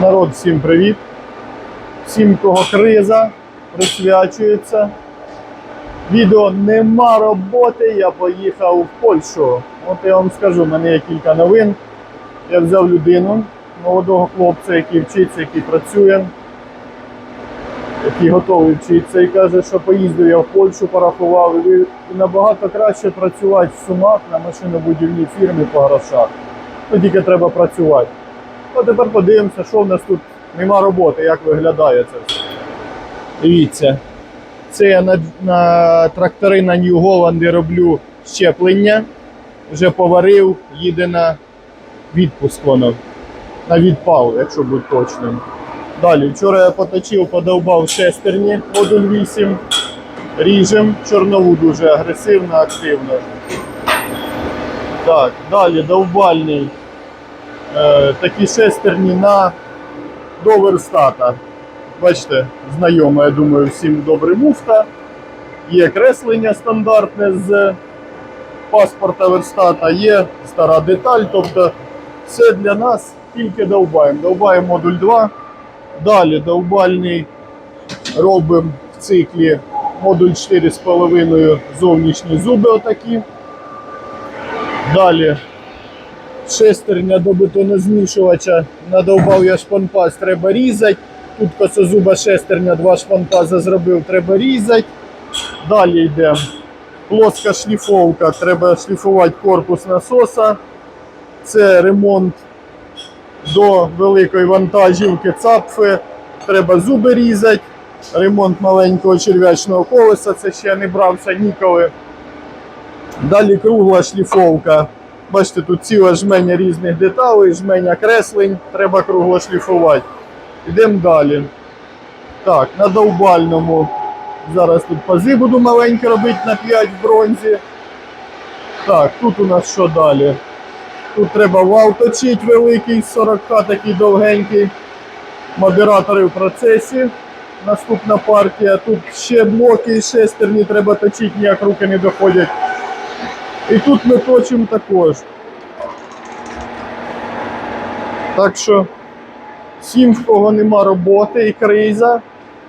Народ, всім привіт. Всім, кого криза присвячується. Відео нема роботи, я поїхав в Польщу. От я вам скажу, в мене є кілька новин. Я взяв людину, молодого хлопця, який вчиться, який працює, який готовий вчитися, і каже, що поїздив я в Польщу, порахував, і набагато краще працювати в Сумах на машинобудівній фірмі по грошах. Ну, тільки треба працювати. А тепер подивимося, що в нас тут нема роботи, як виглядає це все. Дивіться, це я на, на трактори на New Holland роблю щеплення. Вже поварив, їде на відпуск воно. На відпал, якщо бути точним. Далі, вчора я поточив, подовбав шестерні, модуль 8. Ріжем, чорнову дуже агресивно, активно. Так, далі довбальний такі шестерні на до верстата. Бачите, знайома, я думаю, всім добре муфта. Є креслення стандартне з паспорта верстата, є стара деталь, тобто все для нас тільки довбаємо. Довбаємо модуль 2. Далі довбальний робимо в циклі модуль 4,5 зовнішні зуби отакі. Далі шестерня до бетонозмішувача. Надовбав я шпанпаз, треба різати. Тут косозуба шестерня, два шпанпаза зробив, треба різати. Далі йде плоска шліфовка, треба шліфувати корпус насоса. Це ремонт до великої вантажівки цапфи. Треба зуби різати. Ремонт маленького черв'ячного колеса, це ще не брався ніколи. Далі кругла шліфовка. Бачите, тут ціле жменя різних деталей, жменя креслень, треба кругло шліфувати. Йдемо далі. Так, на довбальному. Зараз тут пази буду маленькі робити на 5 в бронзі. Так, тут у нас що далі? Тут треба вал точити великий, 40 такий довгенький. Модератори в процесі. Наступна партія. Тут ще блоки і шестерні треба точити, ніяк руки не доходять. І тут ми точимо також. Так що всім, в кого нема роботи і криза,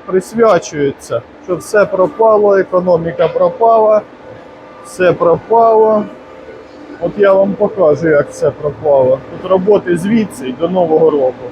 присвячується, що все пропало, економіка пропала, все пропало. От я вам покажу, як все пропало. Тут роботи звідси до Нового року.